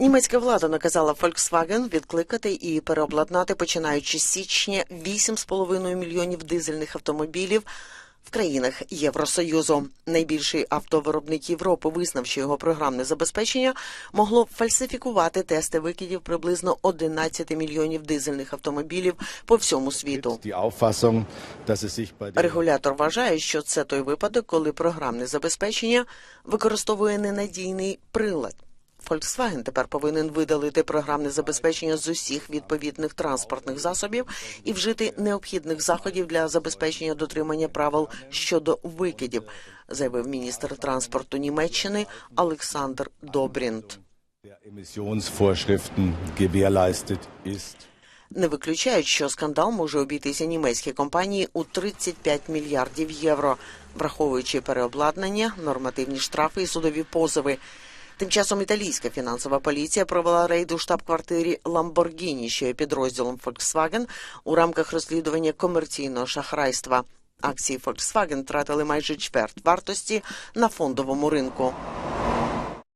Німецька влада наказала Volkswagen відкликати і переобладнати, починаючи з січня, 8,5 мільйонів дизельних автомобілів в країнах Євросоюзу. Найбільший автовиробник Європи визнав, що його програмне забезпечення могло фальсифікувати тести викидів приблизно 11 мільйонів дизельних автомобілів по всьому світу. Регулятор вважає, що це той випадок, коли програмне забезпечення використовує ненадійний прилад. Volkswagen тепер повинен видалити програмне забезпечення з усіх відповідних транспортних засобів і вжити необхідних заходів для забезпечення дотримання правил щодо викидів, заявив міністр транспорту Німеччини Олександр Добрінт. Не виключають, що скандал може обійтися німецькій компанії у 35 мільярдів євро, враховуючи переобладнання, нормативні штрафи і судові позови. Тим часом італійська фінансова поліція провела рейд у штаб-квартирі Ламборгіні, що є підрозділом Volkswagen, у рамках розслідування комерційного шахрайства. Акції Volkswagen втратили майже чверть вартості на фондовому ринку.